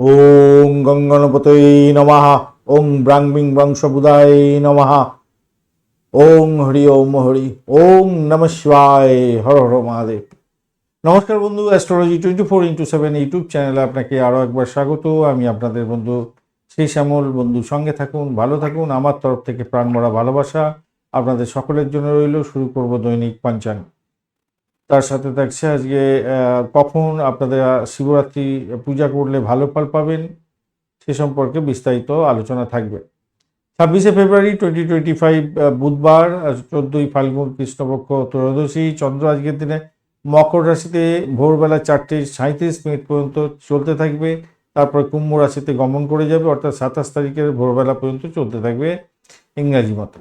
ওং গঙ্গনপতয়ে নমঃ। ওং ব্রাং বিং বংশবুদায় নমঃ। ওং হরি ওম হরি। ওং নম শিবায়। হর হর মহাদেব। নমস্কার বন্ধু astrology twenty four into seven YouTube চ্যানেলে আপনাকে আরও একবার স্বাগত। আমি আপনাদের বন্ধু শ্রী শ্যামল বন্ধু, সঙ্গে থাকুন, ভালো থাকুন। আমার তরফ থেকে প্রাণমরা ভালোবাসা আপনাদের সকলের জন্য রইল। শুরু করব দৈনিক পাঞ্চাঙ্গ। তার সাথে থাকছে আজকে কখন আপনাদের আহ, শিবরাত্রি পূজা করলে ভালো ফল পাবেন সে সম্পর্কে বিস্তারিত আলোচনা থাকবে। ছাব্বিশে ফেব্রুয়ারি টোয়েন্টি টোয়েন্টি ফাইভ বুধবার চোদ্দোই ফাল্গুন কৃষ্ণপক্ষ ত্রয়োদশী চন্দ্র আজকের দিনে মকর রাশিতে ভোরবেলা চারটে সাঁত্রিশ মিনিট পর্যন্ত চলতে থাকবে তারপর কুম্ভ রাশিতে গমন করে যাবে অর্থাৎ সাতাশ তারিখের ভোরবেলা পর্যন্ত চলতে থাকবে ইংরাজি মতো।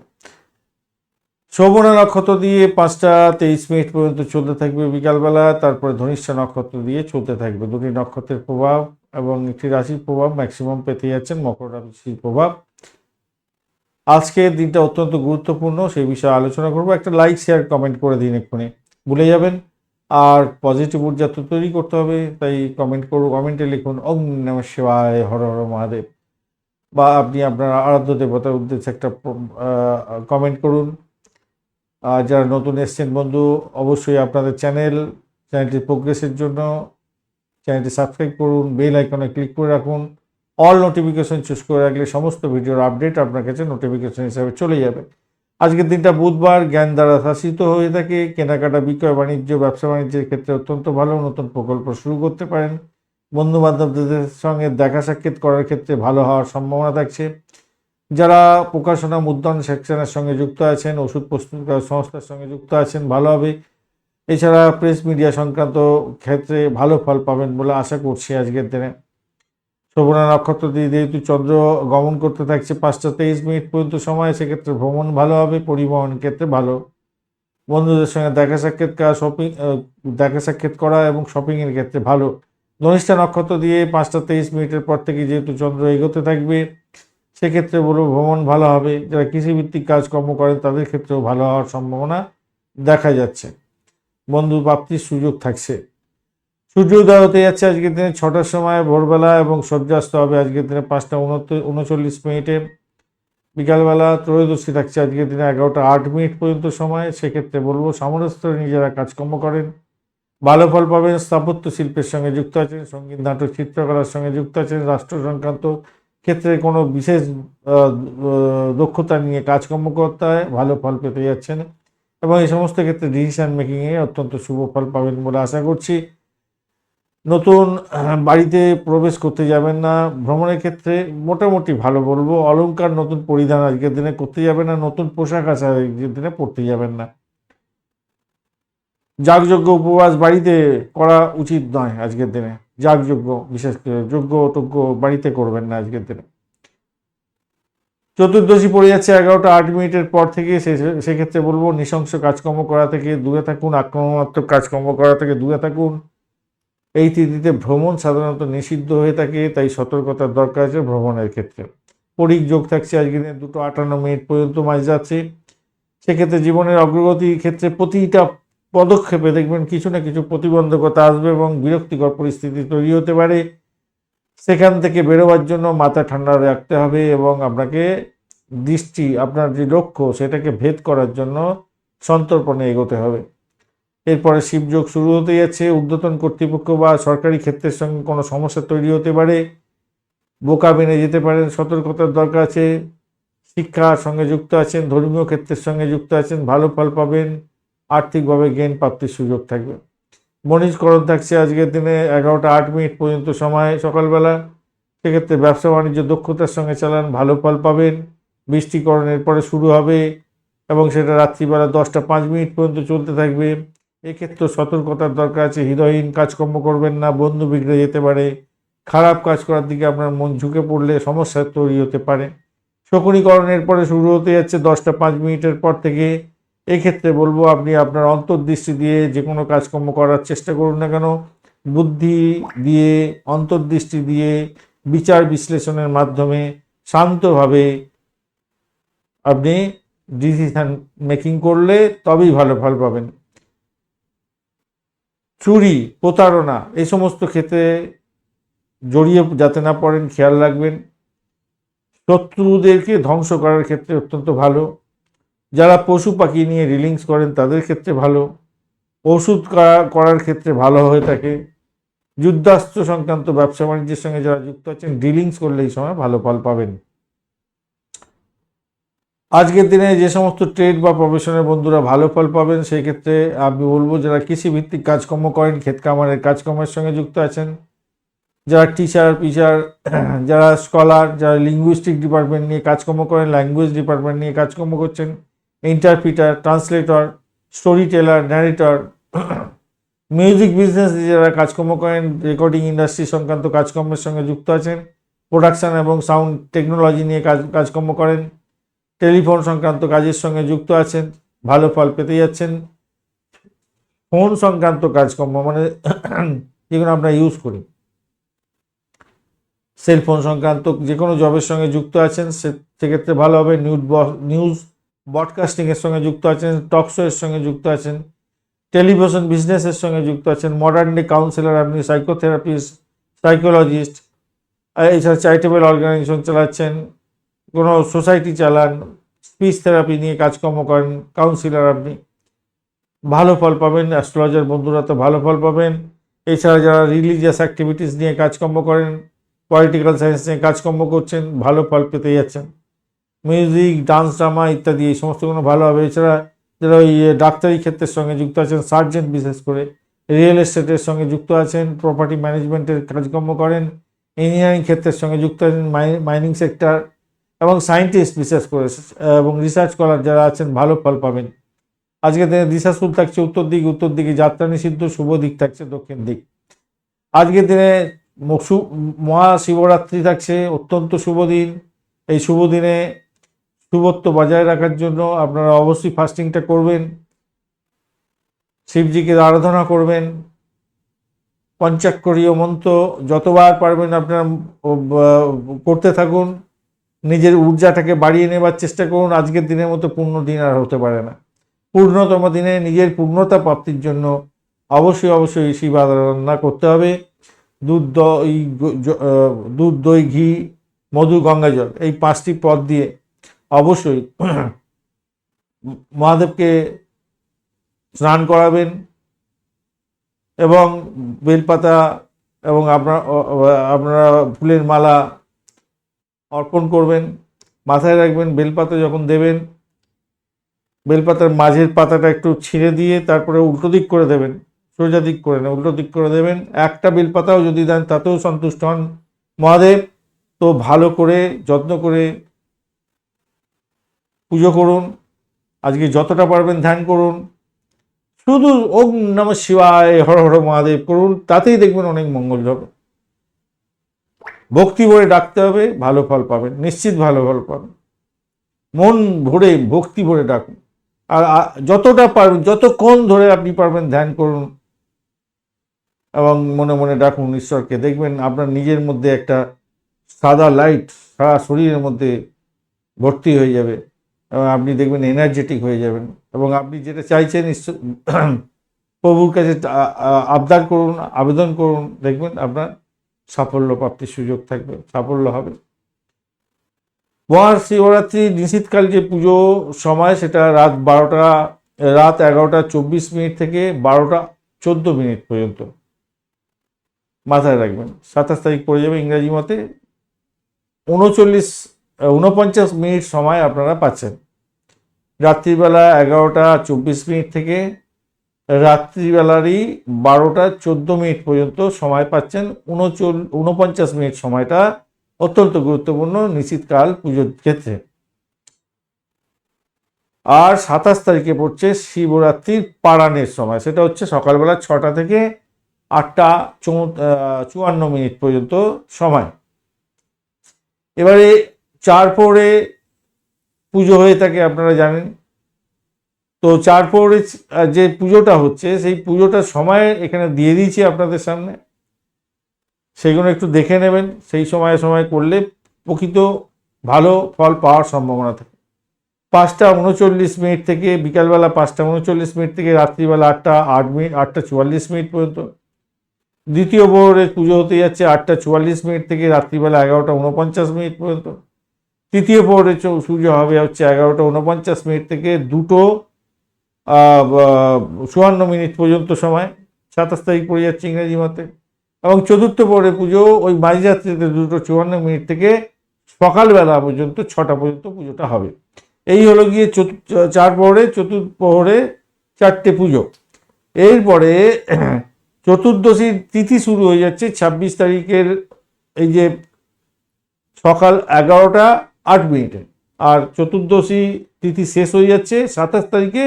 শোভনা নক্ষত্র দিয়ে পাঁচটা তেইশ মিনিট পর্যন্ত চলতে থাকবে বিকালবেলা, তারপরে ধনিষ্ঠা নক্ষত্র দিয়ে চলতে থাকবে। দুটি নক্ষত্রের প্রভাব এবং একটি রাশির প্রভাব ম্যাক্সিমাম পেতে যাচ্ছেন মকর রাশির প্রভাব। আজকের দিনটা অত্যন্ত গুরুত্বপূর্ণ, সেই বিষয়ে আলোচনা করব। একটা লাইক শেয়ার কমেন্ট করে দিন এক্ষুনি। ভুলে যাবেন। আর পজিটিভ ঊর্জা তো তৈরি করতে হবে, তাই কমেন্ট করুন কমেন্টে লিখুন, ওম নম শিবায়, হর হর মহাদেব। বা আপনি আপনার আরাধ্য দেবতার উদ্দেশ্যে একটা কমেন্ট করুন। যারা নতুন এসছেন বন্ধু, অবশ্যই আপনাদের চ্যানেল চ্যানেলটির প্রোগ্রেসের জন্য চ্যানেলটি সাবস্ক্রাইব করুন, বেল আইকনে ক্লিক করে রাখুন। অল নোটিফিকেশন চুজ করে রাখলে সমস্ত ভিডিওর আপডেট আপনার কাছে নোটিফিকেশন হিসাবে চলে যাবে। আজকের দিনটা বুধবার, জ্ঞান দ্বারা শাসিত হয়ে থাকে। কেনাকাটা, বিক্রয়, বাণিজ্য, ব্যবসা বাণিজ্যের ক্ষেত্রে অত্যন্ত ভালো নতুন প্রকল্প শুরু করতে পারেন। বন্ধু বান্ধবদের সঙ্গে দেখা সাক্ষাৎ করার ক্ষেত্রে ভালো হওয়ার সম্ভাবনা থাকছে। যারা প্রকাশনা মুদ্রণ সেকশনের সঙ্গে যুক্ত আছেন, ওষুধ প্রস্তুতকারক সংস্থার সঙ্গে যুক্ত আছেন, ভালো হবে। এছাড়া প্রেস মিডিয়া সংক্রান্ত ক্ষেত্রে ভালো ফল পাবেন বলে আশা করছি আজকের দিনে। শোভনা নক্ষত্র দিয়ে যেহেতু চন্দ্র গমন করতে থাকছে, পাঁচটা তেইশ মিনিট পর্যন্ত সময়, সেক্ষেত্রে ভ্রমণ ভালো হবে, পরিবহন ক্ষেত্রে ভালো। বন্ধুদের সঙ্গে দেখা সাক্ষাৎ শপিং দেখা সাক্ষাৎ করা এবং শপিংয়ের ক্ষেত্রে ভালো। ধনিষ্ঠা নক্ষত্র দিয়ে পাঁচটা তেইশ মিনিটের পর থেকে যেহেতু চন্দ্র এগোতে থাকবে সেক্ষেত্রে বলব ভ্রমণ ভালো হবে। যারা কৃষিভিত্তিক কাজকর্ম করেন, তাদের ক্ষেত্রেও ভালো হওয়ার সম্ভাবনা দেখা যাচ্ছে। বন্ধু প্রাপ্তির সুযোগ থাকছে। সূর্যোদয় হতে যাচ্ছে আজকের দিনে ছটার সময়, ভোরবেলা এবং সূর্যাস্ত হবে আজকের দিনে পাঁচটা উনচল্লিশ মিনিটে। বিকালবেলা ত্রয়োদশী থাকছে আজকের দিনে এগারোটা আট মিনিট পর্যন্ত সময়। সেক্ষেত্রে বলব সামরস্তরে নিজেরা কাজকর্ম করেন। ভালো ফল পাবেন, স্থাপত্য শিল্পের সঙ্গে যুক্ত আছেন, সংগীত, নাটক, চিত্রকলার সঙ্গে যুক্ত আছেন, রাষ্ট্র সংক্রান্ত ক্ষেত্রে কোনো বিশেষ দক্ষতা নিয়ে কাজকর্ম করতে হয়, ভালো ফল পেতে যাচ্ছেন। এবং এই সমস্ত ক্ষেত্রে ডিসিশন মেকিংয়ে অত্যন্ত শুভ ফল পাবেন বলে আশা করছি। নতুন বাড়িতে প্রবেশ করতে যাবেন না। ভ্রমণের ক্ষেত্রে মোটামুটি ভালো বলব, অলংকার নতুন পরিধান আজকের দিনে করতে যাবেন না, নতুন পোশাক আশা আজকের দিনে পরতে যাবেন না। যাগযজ্ঞ উপবাস বাড়িতে করা উচিত নয় আজকের দিনে। যাগযজ্ঞ, বিশেষ করে যজ্ঞ টজ্ঞ বাড়িতে করবেন না আজকের দিনে। চতুর্দশী পড়ে যাচ্ছে এগারোটা আট মিনিটের পর থেকে সেক্ষেত্রে বলব নৃশংস কাজকর্ম করা থেকে দূরে থাকুন, আক্রমণাত্মক কাজকর্ম করা থেকে দূরে থাকুন। এই তিথিতে ভ্রমণ সাধারণত নিষিদ্ধ হয়ে থাকে, তাই সতর্কতার দরকার আছে ভ্রমণের ক্ষেত্রে। পরিক যোগ থাকছে আজকে দিনে দুটো আটান্ন মিনিট পর্যন্ত মাঝ যাচ্ছে সেক্ষেত্রে জীবনের অগ্রগতির ক্ষেত্রে প্রতিটা পদক্ষেপে দেখবেন কিছু না কিছু প্রতিবন্ধকতা আসবে এবং বিরক্তিকর পরিস্থিতি তৈরি হতে পারে। সেখান থেকে বেরোবার জন্য মাথা ঠান্ডা রাখতে হবে এবং আপনাকে দৃষ্টি, আপনার যে লক্ষ্য, সেটাকে ভেদ করার জন্য সন্তর্পণে এগোতে হবে। এরপরে শিবযোগ শুরু হতে যাচ্ছে। ঊর্ধ্বতন কর্তৃপক্ষ বা সরকারি ক্ষেত্রের সঙ্গে কোনো সমস্যা তৈরি হতে পারে। বোকা বেনে যেতে পারেন, সতর্কতার দরকার আছে। শিক্ষার সঙ্গে যুক্ত আছেন, ধর্মীয় ক্ষেত্রের সঙ্গে যুক্ত আছেন, ভালো ফল পাবেন। আর্থিকভাবে জ্ঞান প্রাপ্তির সুযোগ থাকবে। বণিজকরণ থাকছে আজকের দিনে এগারোটা আট মিনিট পর্যন্ত সময় সকালবেলা। সেক্ষেত্রে ব্যবসা বাণিজ্য দক্ষতার সঙ্গে চালান, ভালো ফল পাবেন। বৃষ্টিকরণের পরে শুরু হবে এবং সেটা রাত্রিবেলা দশটা পাঁচ মিনিট পর্যন্ত চলতে থাকবে। এক্ষেত্রে সতর্কতার দরকার আছে, হৃদয়হীন কাজকর্ম করবেন না, বন্ধু বিগড়ে যেতে পারে। খারাপ কাজ করার দিকে আপনার মন ঝুঁকে পড়লে সমস্যা তৈরি হতে পারে। শকুনিকরণের পরে শুরু হতে যাচ্ছে দশটা পাঁচ মিনিটের পর থেকে। এক্ষেত্রে বলব আপনি আপনার অন্তর্দৃষ্টি দিয়ে যে কোনো কাজকর্ম করার চেষ্টা করুন না কেন। বুদ্ধি দিয়ে, অন্তর্দৃষ্টি দিয়ে, বিচার বিশ্লেষণের মাধ্যমে শান্তভাবে আপনি ডিসিশন মেকিং করলে তবেই ভালো ফল পাবেন। চুরি, প্রতারণা, এই সমস্ত ক্ষেত্রে জড়িয়ে যাতে না পড়েন, খেয়াল রাখবেন। শত্রুদেরকে ধ্বংস করার ক্ষেত্রে অত্যন্ত ভালো। যারা পশু পাখি নিয়ে রিলিংস করেন, তাদের ক্ষেত্রে ভালো। ওষুধ করা- করার ক্ষেত্রে ভালো হয়ে থাকে। যুদ্ধাস্ত্র সংক্রান্ত ব্যবসা বাণিজ্যের সঙ্গে যারা যুক্ত আছেন ডিলিংস করলে এই সময় ভালো ফল পাবেন। আজকের দিনে যে সমস্ত ট্রেড বা প্রফেশনের বন্ধুরা ভালো ফল পাবেন, সেই ক্ষেত্রে আমি বলব, যারা কৃষিভিত্তিক কাজকর্ম করেন ক্ষেত কামারের কাজকর্মের সঙ্গে যুক্ত আছেন, যারা টিচার পিচার যারা স্কলার যারা লিঙ্গুইস্টিক ডিপার্টমেন্ট নিয়ে কাজকর্ম করেন ল্যাঙ্গুয়েজ ডিপার্টমেন্ট নিয়ে কাজকর্ম করছেন interpreter translator story teller narrator music business যারা কাজকর্ম করেন রেকর্ডিং ইন্ডাস্ট্রি সংক্রান্ত কাজকর্মের সঙ্গে যুক্ত আছেন প্রোডাকশন এবং সাউন্ড টেকনোলজি নিয়ে কাজ, কাজকর্ম করেন টেলিফোন সংক্রান্ত কাজের সঙ্গে যুক্ত আছেন, ভালো ফল পেতে যাচ্ছেন ফোন সংক্রান্ত কাজকর্ম মানে যেগুলো আমরা ইউজ করি। সেলফোন সংক্রান্ত যে কোনো জবের সঙ্গে যুক্ত আছেন, সে- সেক্ষেত্রে ভালো হবে নিউজ নিউজ ব্রডকাস্টিংয়ের সঙ্গে যুক্ত আছেন টক এর সঙ্গে যুক্ত আছেন টেলিভিশন বিজনেসের সঙ্গে যুক্ত আছেন মডার্ন ডে কাউন্সিলর আপনি সাইকোথেরাপিস্ট সাইকোলজিস্ট এছাড়া চ্যারিটেবল অর্গানাইজেশন চালাচ্ছেন, কোনো সোসাইটি চালান স্পিচ থেরাপি নিয়ে কাজকর্ম করেন কাউন্সিলর আপনি। ভালো ফল পাবেন অ্যাস্ট্রোলজার বন্ধুরা তো ভালো ফল পাবেন। এছাড়া যারা রিলিজিয়াস অ্যাক্টিভিটিস নিয়ে কাজকর্ম করেন পলিটিক্যাল সায়েন্স নিয়ে কাজকর্ম করছেন, ভালো ফল পেতে যাচ্ছেন। মিউজিক ডান্স ড্রামা ইত্যাদি, এই সমস্তগুলো ভালো হবে। এছাড়া যারা ওই ডাক্তারি ক্ষেত্রের সঙ্গে যুক্ত আছেন সার্জেন্ট বিশেষ করে রিয়েল এস্টেটের সঙ্গে যুক্ত আছেন প্রপার্টি ম্যানেজমেন্টের কাজকর্ম করেন ইঞ্জিনিয়ারিং ক্ষেত্রের সঙ্গে যুক্ত আছেন মাইনিং সেক্টর এবং সায়েন্টিস্ট বিশেষ করে, এবং রিসার্চ করার যারা আছেন, ভালো ফল পাবেন। আজকে দিনে দিশাশুল থাকছে উত্তর দিক, উত্তর দিকে যাত্রা নিষিদ্ধ, শুভ দিক থাকছে দক্ষিণ দিক। আজকের দিনে মহাশিবরাত্রি থাকছে, অত্যন্ত শুভ দিন। এই শুভ দিনে শুভত্ব বজায় রাখার জন্য আপনারা অবশ্যই ফাস্টিংটা করবেন। শিবজিকে আরাধনা করবেন। পঞ্চাক্ষরীয় মন্ত্র যতবার পারবেন আপনারা করতে থাকুন। নিজের ঊর্জাটাকে বাড়িয়ে নেবার চেষ্টা করুন। আজকের দিনের মতো পূর্ণ দিন আর হতে পারে না। পূর্ণতম দিনে নিজের পূর্ণতা প্রাপ্তির জন্য অবশ্যই অবশ্যই শিব আরাধনা করতে হবে। দুধ দই দুধ, দই, ঘি, মধু, গঙ্গাজল এই পাঁচটি পদ দিয়ে অবশ্যই মহাদেবকে স্নান করাবেন এবং বেলপাতা এবং আপনার, আপনারা ফুলের মালা অর্পণ করবেন, মাথায় রাখবেন, বেলপাতা যখন দেবেন, বেলপাতার মাঝের পাতাটা একটু ছিঁড়ে দিয়ে তারপরে উল্টো দিক করে দেবেন, সোজা দিক করে না উল্টো দিক করে দেবেন, একটা বেলপাতাও যদি দেন তাতেও সন্তুষ্ট হন। মহাদেব, তো ভালো করে, যত্ন করে পুজো করুন, আজকে যতটা পারবেন ধ্যান করুন। শুধু ওম নম শিবায়, হর হর মহাদেব করুন, তাতেই দেখবেন অনেক মঙ্গল হবে। ভক্তি ভরে ডাকতে হবে, ভালো ফল পাবেন, নিশ্চিত ভালো ফল পাবেন। মন ভরে, ভক্তি ভরে ডাকুন। আর যতটা পারবেন যতক্ষণ ধরে আপনি পারবেন ধ্যান করুন এবং মনে মনে ডাকুন, ঈশ্বরকে দেখবেন আপনার নিজের মধ্যে একটা সাদা লাইট সারা শরীরের মধ্যে ভর্তি হয়ে যাবে। এবং আপনি দেখবেন এনার্জেটিক হয়ে যাবেন। এবং আপনি যেটা চাইছেন প্রভুর কাছে আবদার করুন, আবেদন করুন, দেখবেন আপনার সাফল্য প্রাপ্তির সুযোগ থাকবে, সাফল্য হবে। মহাশিবরাত্রি নিশীতকাল যে পুজো সময়, সেটা রাত বারোটা, রাত এগারোটা চব্বিশ মিনিট থেকে বারোটা চোদ্দ মিনিট পর্যন্ত। মাথায় রাখবেন, সাতাশ তারিখ পড়ে যাবে ইংরাজি মতে। উনচল্লিশ, উনপঞ্চাশ মিনিট সময় আপনারা পাচ্ছেন। রাত্রিবেলা এগারোটা চব্বিশ মিনিট থেকে রাত্রিবেলারই বারোটা চোদ্দ মিনিট পর্যন্ত সময় পাচ্ছেন উনচল উনপঞ্চাশ মিনিট সময়টা অত্যন্ত গুরুত্বপূর্ণ নিশ্চিতকাল পুজোর ক্ষেত্রে। আর সাতাশ তারিখে পড়ছে শিবরাত্রির পারানের সময়। সেটা হচ্ছে সকালবেলা ছটা থেকে আটটা চুয়ান্ন মিনিট পর্যন্ত সময়। এবারে চার পরে পুজো হয়ে থাকে, আপনারা জানেন। তো চার পরে যে পুজোটা হচ্ছে, সেই পুজোটার সময় এখানে দিয়ে দিয়েছি আপনাদের সামনে। সেইগুলো একটু দেখে নেবেন, সেই সময়ে সময় করলে প্রকৃত ভালো ফল পাওয়ার সম্ভাবনা থাকে। পাঁচটা উনচল্লিশ মিনিট থেকে বিকালবেলা পাঁচটা উনচল্লিশ মিনিট থেকে রাত্রিবেলা আটটা আট মিনিট, আটটা চুয়াল্লিশ মিনিট পর্যন্ত। দ্বিতীয় প্রহরের পুজো হতে যাচ্ছে আটটা চুয়াল্লিশ মিনিট থেকে রাত্রিবেলা এগারোটা উনপঞ্চাশ মিনিট পর্যন্ত। তৃতীয় প্রহরের চৌ- পুজো হবে হচ্ছে এগারোটা উনপঞ্চাশ মিনিট থেকে দুটো চুয়ান্ন মিনিট পর্যন্ত সময়। সাতাশ তারিখ পড়ে যাচ্ছে ইংরেজি মতে। এবং চতুর্থ প্রহরের পুজো, ওই মাঝরাত্রিতে দুটো চুয়ান্ন মিনিট থেকে সকালবেলা পর্যন্ত ছটা পর্যন্ত পুজোটা হবে। এই হলো গিয়ে চার প্রহরে চতুর্থ প্রহরে চারটে পুজো। এরপরে চতুর্দশীর তিথি শুরু হয়ে যাচ্ছে ছাব্বিশ তারিখের এই যে সকাল এগারোটা আট মিনিটে। আর চতুর্দশী তিথি শেষ হয়ে যাচ্ছে সাতাশ তারিখে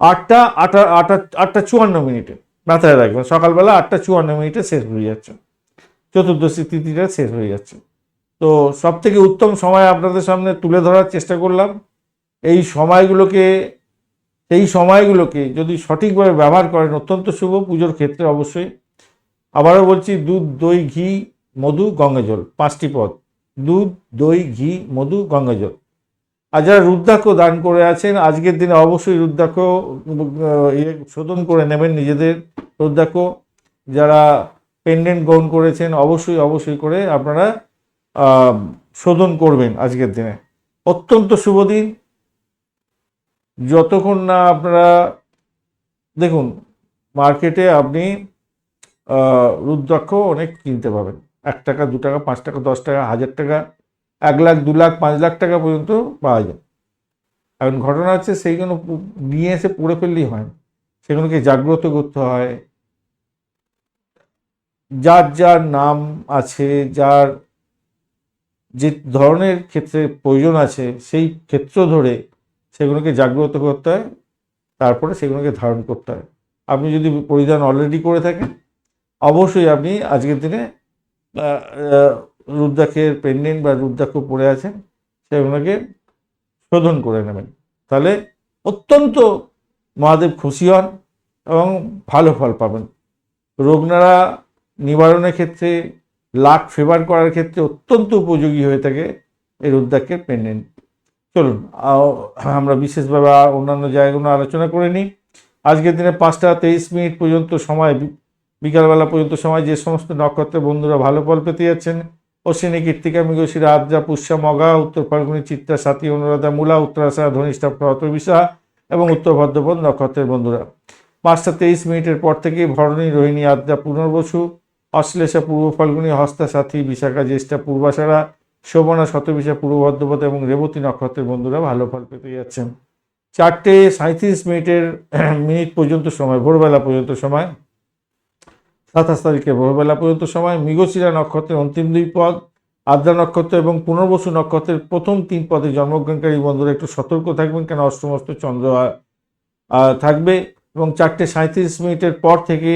আটটা, আটা আটা, আটটা চুয়ান্ন মিনিটে। মাথায় রাখবেন, সকালবেলা আটটা চুয়ান্ন মিনিটে শেষ হয়ে যাচ্ছে। চতুর্দশী তিথিটা শেষ হয়ে যাচ্ছে। তো সব থেকে উত্তম সময় আপনাদের সামনে তুলে ধরার চেষ্টা করলাম। এই সময়গুলোকে এই সময়গুলোকে যদি সঠিকভাবে ব্যবহার করেন, অত্যন্ত শুভ পুজোর ক্ষেত্রে অবশ্যই। আবারও বলছি, দুধ, দই, ঘি, মধু গঙ্গা জল পাঁচটি পদ। দুধ, দই, ঘি, মধু গঙ্গা জল আর যারা রুদ্রাক্ষ দান করে আছেন, আজকের দিনে অবশ্যই রুদ্রাক্ষ ইয়ে শোধন করে নেবেন নিজেদের রুদ্রাক্ষ। যারা পেন্ডেন্ট গ্রহণ করেছেন, অবশ্যই অবশ্যই করে আপনারা শোধন করবেন আজকের দিনে। অত্যন্ত শুভ দিন। যতক্ষণ না আপনারা, দেখুন, মার্কেটে আপনি রুদ্রাক্ষ অনেক কিনতে পাবেন। এক টাকা, দু টাকা, পাঁচ টাকা, দশ টাকা, হাজার টাকা, এক লাখ, দু লাখ, পাঁচ লাখ টাকা পর্যন্ত পাওয়া যায়। এখন ঘটনা হচ্ছে সেইগুলো নিয়ে এসে পড়ে ফেললেই হয়। সেগুলোকে জাগ্রত করতে হয়। যার যার নাম আছে, যার যে ধরনের ক্ষেত্রে প্রয়োজন আছে, সেই ক্ষেত্র ধরে সেগুলোকে জাগ্রত করতে হয়। তারপরে সেগুলোকে ধারণ করতে হয়। আপনি যদি পরিধান অলরেডি করে থাকেন, অবশ্যই আপনি আজকের দিনে আহ, রুদ্রাক্ষের পেন্ডেন্ট বা রুদ্রাক্ষ পড়ে আছেন সে ওনাকে শোধন করে নেবেন। তাহলে অত্যন্ত মহাদেব খুশি হন এবং ভালো ফল পাবেন। রোগনারা নিবারণের ক্ষেত্রে লাখ ফেভার করার ক্ষেত্রে অত্যন্ত উপযোগী হয়ে থাকে এই রুদ্রাক্ষের পেন্ডেন্ট চলুন আমরা বিশেষভাবে অন্যান্য জায়গাগুলো আলোচনা করে নিই। আজকের দিনে পাঁচটা তেইশ মিনিট পর্যন্ত সময় বি- বিকালবেলা পর্যন্ত সময় যে সমস্ত নক্ষত্রের বন্ধুরা ভালো ফল পেতে যাচ্ছেন, অশ্বিনী, কীর্তিকা, মৃগশিরা, আদ্রা, পুষ্যা, মগা, উত্তর ফাল্গুনি, চিত্রা সাথী অনুরাধা, মূলা উত্তরাশা ধনিষ্ঠা প্রতবিশা এবং উত্তর ভদ্রপদ নক্ষত্রের বন্ধুরা। পাঁচটা তেইশ মিনিটের পর থেকে ভরণী, রোহিণী, আদ্রা, পুনর্বসু, অশ্লেষা, পূর্ব ফাল্গুনি, হস্তা, সাথী, বিশাখা, জ্যেষ্ঠা, পূর্বাশারা, শোভনা, শতবিশা, পূর্ব ভদ্রপদ এবং রেবতী নক্ষত্রের বন্ধুরা ভালো ফল পেতে যাচ্ছেন। চারটে সাঁত্রিশ মিনিটের মিনিট পর্যন্ত সময়, ভোরবেলা পর্যন্ত সময়। সাতাশ তারিখে ভোরবেলা পর্যন্ত সময় মৃগশিরা নক্ষত্রের অন্তিম দুই পদ, আদ্রা নক্ষত্র এবং পুনর্বসু নক্ষত্রের প্রথম তিন পদে জন্মগ্রহণকারী বন্ধুরা একটু সতর্ক থাকবেন কেন অষ্টমস্ত চন্দ্র থাকবে এবং চারটে সাঁত্রিশ মিনিটের পর থেকে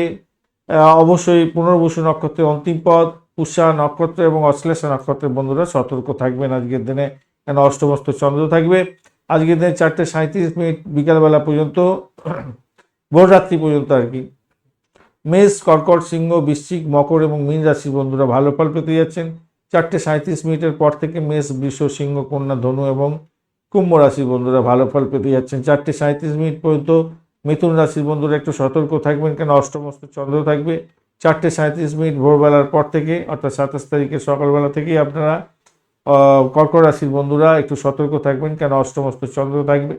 অবশ্যই পুনর্বসু নক্ষত্রের অন্তিম পদ পুষা নক্ষত্র এবং অশ্লেষা নক্ষত্রের বন্ধুরা সতর্ক থাকবেন আজকের দিনে কেন অষ্টমস্ত চন্দ্র থাকবে। আজকের দিনে চারটে সাঁত্রিশ মিনিট বিকালবেলা পর্যন্ত, ভোররাত্রি পর্যন্ত আর কি। মেষ কর্কট সিংহ বৃশ্চিক মকর এবং মীন রাশির বন্ধুরা ভালো ফল পেতে যাচ্ছেন। চারটে সাঁত্রিশ মিনিটের পর থেকে মেষ বৃষ সিংহ কন্যা ধনু এবং কুম্ভ রাশির বন্ধুরা ভালো ফল পেতে যাচ্ছেন। চারটে সাঁত্রিশ মিনিট পর্যন্ত মিথুন রাশির বন্ধুরা একটু সতর্ক থাকবেন কেন? অষ্টমস্ত চন্দ্র থাকবে। চারটে সাঁত্রিশ মিনিট ভোরবেলার পর থেকে অর্থাৎ সাতাশ তারিখের সকালবেলা থেকেই আপনারা আহ, কর্কট রাশির বন্ধুরা একটু সতর্ক থাকবেন কেন? অষ্টমস্ত চন্দ্র থাকবে।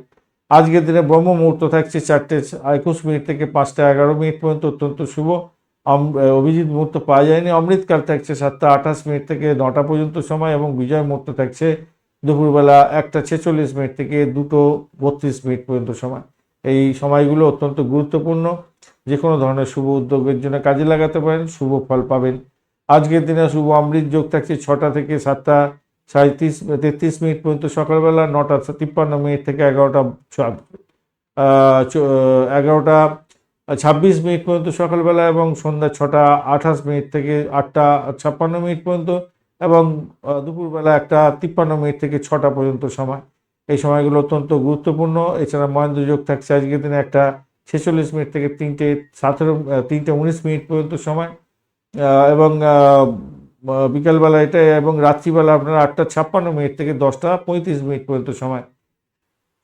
আজকের দিনে ব্রহ্ম মুহূর্ত থাকছে চারটে একুশ মিনিট থেকে পাঁচটা এগারো মিনিট পর্যন্ত অত্যন্ত শুভ। অভিজিৎ মুহূর্ত পাওয়া যায়নি। অমৃতকাল থাকছে সাতটা আঠাশ মিনিট থেকে নটা পর্যন্ত সময় এবং বিজয় মুহূর্ত থাকছে দুপুরবেলা একটা ছেচল্লিশ মিনিট থেকে দুটো বত্রিশ মিনিট পর্যন্ত সময়। এই সময়গুলো অত্যন্ত গুরুত্বপূর্ণ। যে কোনো ধরনের শুভ উদ্যোগের জন্য কাজে লাগাতে পারেন, শুভ ফল পাবেন। আজকের দিনে শুভ অমৃত যোগ থাকছে ছটা থেকে সাতটা সাঁত্রিশ তেত্রিশ মিনিট পর্যন্ত সকালবেলা নটা, তিপ্পান্ন মিনিট থেকে এগারোটা এগারোটা, ছাব্বিশ মিনিট পর্যন্ত সকালবেলা এবং সন্ধ্যা ছটা, আঠাশ মিনিট থেকে আটটা, ছাপ্পান্ন মিনিট পর্যন্ত এবং দুপুরবেলা একটা, তিপ্পান্ন মিনিট থেকে ছটা পর্যন্ত সময়। এই সময়গুলো অত্যন্ত গুরুত্বপূর্ণ। এছাড়া মহেন্দ্র যোগ থাকছে আজকের দিনে একটা ছেচল্লিশ মিনিট থেকে তিনটে, সতেরো তিনটে উনিশ মিনিট পর্যন্ত সময়। এবং বিকালবেলা এটা এবং রাত্রিবেলা আপনার আটটা ছাপ্পান্ন মিনিট থেকে দশটা পঁয়ত্রিশ মিনিট পর্যন্ত সময়।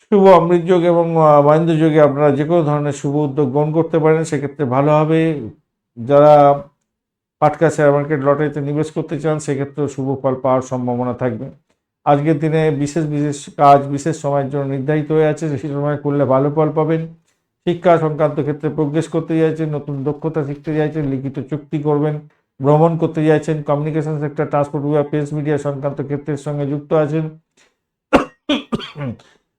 শুভ অমৃত যোগ এবং মহেন্দ্র যোগে আপনারা যে কোনো ধরনের শুভ উদ্যোগ গ্রহণ করতে পারেন, সেক্ষেত্রে ভালো হবে। যারা পাটকা শেয়ার মার্কেট লটারিতে নিবেশ করতে চান, সেক্ষেত্রেও শুভ ফল পাওয়ার সম্ভাবনা থাকবে। আজকের দিনে বিশেষ বিশেষ কাজ, বিশেষ সময়ের জন্য নির্ধারিত হয়ে আছে, সেই সময় করলে ভালো ফল পাবেন। শিক্ষা সংক্রান্ত ক্ষেত্রে প্রোগ্রেস করতে চাইছেন, নতুন দক্ষতা শিখতে চাইছেন, লিখিত চুক্তি করবেন। ভ্রমণ করতে চাইছেন কমিউনিকেশন সেক্টর ট্রান্সপোর্ট বিভাগ প্রেস মিডিয়া সংক্রান্ত ক্ষেত্রের সঙ্গে যুক্ত আছেন।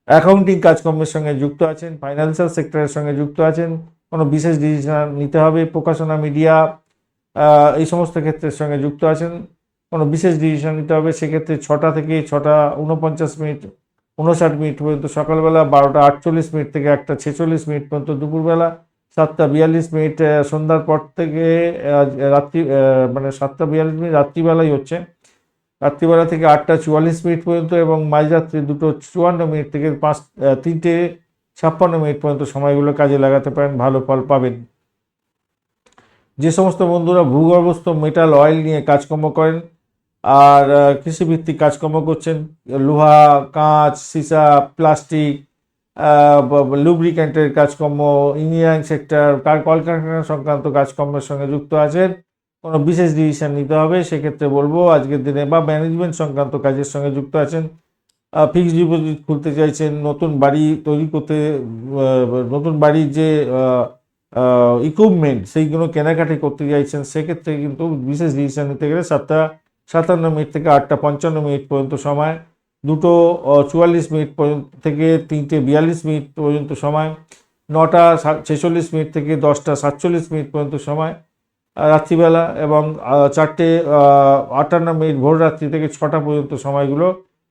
অ্যাকাউন্টিং কাজকর্মের সঙ্গে যুক্ত আছেন ফাইন্যান্সিয়াল সেক্টরের সঙ্গে যুক্ত আছেন, কোনো বিশেষ ডিসিশন নিতে হবে, প্রকাশনা মিডিয়া এই সমস্ত ক্ষেত্রের সঙ্গে যুক্ত আছেন, কোনো বিশেষ ডিসিশন নিতে হবে, সেক্ষেত্রে ছটা থেকে ছটা উনপঞ্চাশ মিনিট উনষাট মিনিট পর্যন্ত সকালবেলা, বারোটা আটচল্লিশ মিনিট থেকে একটা ছেচল্লিশ মিনিট পর্যন্ত দুপুরবেলা সাতটা বিয়াল্লিশ মিনিট সন্ধ্যার পর থেকে রাত্রি মানে সাতটা বিয়াল্লিশ মিনিট, রাত্রিবেলাই হচ্ছে। রাত্রিবেলা থেকে আটটা চুয়াল্লিশ মিনিট পর্যন্ত এবং মাঝরাত্রি দুটো চুয়ান্ন মিনিট থেকে পাঁচ তিনটে ছাপ্পান্ন মিনিট পর্যন্ত সময়গুলো কাজে লাগাতে পারেন, ভালো ফল পাবেন। যে সমস্ত বন্ধুরা ভূগর্ভস্থ মেটাল অয়েল নিয়ে কাজকর্ম করেন আর কৃষিভিত্তিক কাজকর্ম করছেন, লোহা, কাঁচ, সীসা প্লাস্টিক লুব্রিক্যান্টের কাজকর্ম ইঞ্জিনিয়ারিং সেক্টর কার, কলকারখানা সংক্রান্ত কাজকর্মের সঙ্গে যুক্ত আছেন, কোনো বিশেষ ডিসিশন নিতে হবে, সেক্ষেত্রে বলব আজকের দিনে বা ম্যানেজমেন্ট সংক্রান্ত কাজের সঙ্গে যুক্ত আছেন। ফিক্সড ডিপোজিট খুলতে চাইছেন, নতুন বাড়ি তৈরি করতে নতুন বাড়ির যে ইকুইপমেন্ট সেইগুলো কেনাকাটি করতে চাইছেন, সেক্ষেত্রে কিন্তু বিশেষ ডিসিশন নিতে গেলে সাতটা সাতান্ন মিনিট থেকে আটটা পঞ্চান্ন মিনিট পর্যন্ত সময় দুটো চুয়াল্লিশ মিনিট পর্যন্ত থেকে তিনটে বিয়াল্লিশ মিনিট পর্যন্ত সময়, নটা ছেচল্লিশ মিনিট থেকে দশটা সাতচল্লিশ মিনিট পর্যন্ত সময় রাত্রিবেলা এবং চারটে আটান্ন মিনিট ভোর রাত্রি থেকে ছটা পর্যন্ত সময়গুলো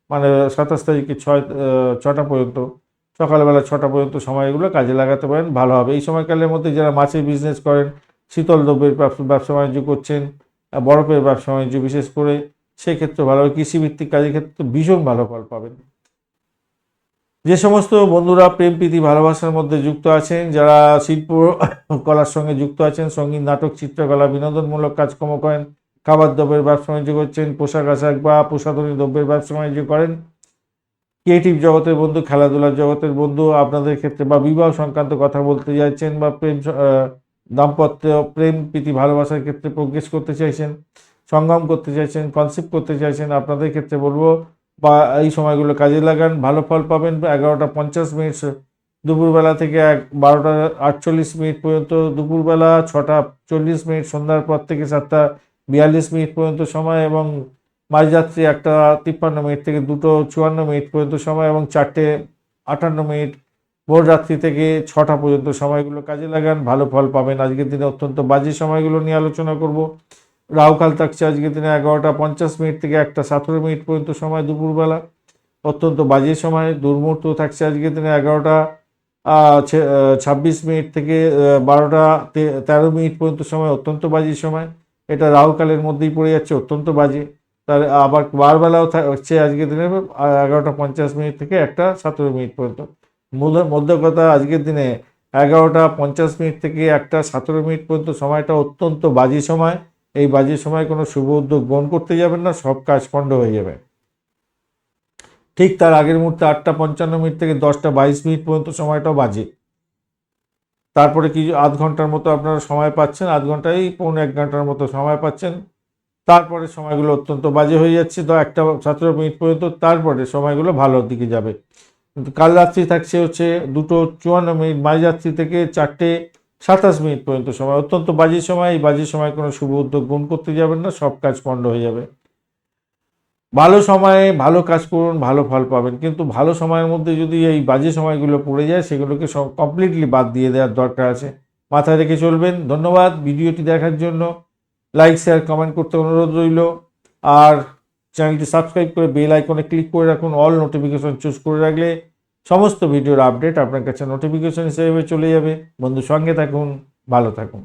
মানে সাতাশ তারিখে ছয় ছটা পর্যন্ত, সকালবেলা ছটা পর্যন্ত সময়গুলো কাজে লাগাতে পারেন, ভালো হবে। এই সময়কালের মধ্যে যারা মাছের বিজনেস করেন, শীতল দ্রব্যের ব্যবসা বাণিজ্য করছেন বরফের ব্যবসা বাণিজ্য বিশেষ করে সেক্ষেত্রে ভালো কৃষিভিত্তিক কাজের ক্ষেত্রে ভীষণ ভালো ফল পাবেন। যে সমস্ত বন্ধুরা প্রেম, প্রীতি, ভালোবাসার মধ্যে যুক্ত আছেন, যারা শিল্প কলার সঙ্গে যুক্ত আছেন, সংগীত, নাটক, চিত্রকলা, বিনোদনমূলক কাজকর্ম করেন, খাবার দ্রব্যের ব্যবসা বাণিজ্য করছেন, পোশাক আশাক বা প্রসাধনী দ্রব্যের ব্যবসা বাণিজ্য করেন, ক্রিয়েটিভ জগতের বন্ধু, খেলাধুলার জগতের বন্ধু, আপনাদের ক্ষেত্রে বা বিবাহ সংক্রান্ত কথা বলতে চাইছেন বা প্রেম দাম্পত্য প্রেম, প্রীতি, ভালোবাসার ক্ষেত্রে প্রোগ্রেস করতে চাইছেন সংগ্রাম করতে চাইছেন কনসেপ্ট করতে চাইছেন, আপনাদের ক্ষেত্রে বলব, বা এই সময়গুলো কাজে লাগান, ভালো ফল পাবেন, এগারোটা পঞ্চাশ মিনিট, দুপুরবেলা থেকে এক বারোটা আটচল্লিশ মিনিট পর্যন্ত, দুপুরবেলা ছটা চল্লিশ মিনিট, সন্ধ্যার পর থেকে সাতটা বিয়াল্লিশ মিনিট পর্যন্ত সময় এবং মাঝরাত্রি একটা তিপ্পান্ন মিনিট থেকে দুটো চুয়ান্ন মিনিট পর্যন্ত সময় এবং চারটে আটান্ন মিনিট, ভোর রাত্রি থেকে ছটা পর্যন্ত সময়গুলো কাজে লাগান, ভালো ফল পাবেন। আজকের দিনে অত্যন্ত বাজে সময়গুলো নিয়ে আলোচনা করব। রাহুকাল থাকছে আজকের দিনে এগারোটা পঞ্চাশ মিনিট থেকে একটা সতেরো মিনিট পর্যন্ত সময় দুপুরবেলা, অত্যন্ত বাজে সময় দুর্মুহূর্ত থাকছে আজকের দিনে এগারোটা ছাব্বিশ মিনিট থেকে বারোটা তেরো মিনিট পর্যন্ত সময়, অত্যন্ত বাজে সময়। এটা রাহুকালের মধ্যেই পড়ে যাচ্ছে, অত্যন্ত বাজে। তার আবার বারবেলাও থা- হচ্ছে আজকের দিনে এগারোটা পঞ্চাশ মিনিট থেকে একটা সতেরো মিনিট পর্যন্ত। মধ্য কথা আজকের দিনে এগারোটা পঞ্চাশ মিনিট থেকে একটা সতেরো মিনিট পর্যন্ত সময়টা অত্যন্ত বাজে সময়। এই বাজে সময় কোনো শুভ উদ্যোগ গ্রহণ করতে যাবেন না, সব কাজ পণ্ড হয়ে যাবে। ঠিক তার আগের মুহূর্তে আটটা পঞ্চান্ন মিনিট থেকে দশটা বাইশ মিনিট পর্যন্ত সময়টাও বাজে। তারপরে কিছু আধ ঘণ্টার মতো আপনারা সময় পাচ্ছেন, আধ ঘন্টায় পৌনে এক ঘণ্টার মতো সময় পাচ্ছেন। তারপরে সময়গুলো অত্যন্ত বাজে হয়ে যাচ্ছে তো একটা সতেরো মিনিট পর্যন্ত তারপরে সময়গুলো ভালোর দিকে যাবে। কিন্তু কাল রাত্রি থাকছে হচ্ছে দুটো চুয়ান্ন মিনিট মাঝ মাঝরাত্রি থেকে চারটে সাতাশ মিনিট পর্যন্ত সময়, অত্যন্ত বাজে সময়, এই বাজে সময় কোনো শুভ উদ্যোগ গ্রহণ করতে যাবেন না, সব কাজ পণ্ড হয়ে যাবে। ভালো সময়ে ভালো কাজ করুন, ভালো ফল পাবেন, কিন্তু ভালো সময়ের মধ্যে যদি এই বাজে সময়গুলো পড়ে যায়, সেগুলোকে সব কমপ্লিটলি বাদ দিয়ে দেওয়ার দরকার আছে। মাথায় রেখে চলবেন। ধন্যবাদ ভিডিওটি দেখার জন্য। লাইক শেয়ার কমেন্ট করতে অনুরোধ রইল। আর চ্যানেলটি সাবস্ক্রাইব করে বেল আইকনে ক্লিক করে রাখুন অল নোটিফিকেশন চুজ করে রাখলে সমস্ত ভিডিওর আপডেট আপনার কাছে নোটিফিকেশন হিসেবে চলে যাবে। বন্ধু সঙ্গে থাকুন ভালো থাকুন।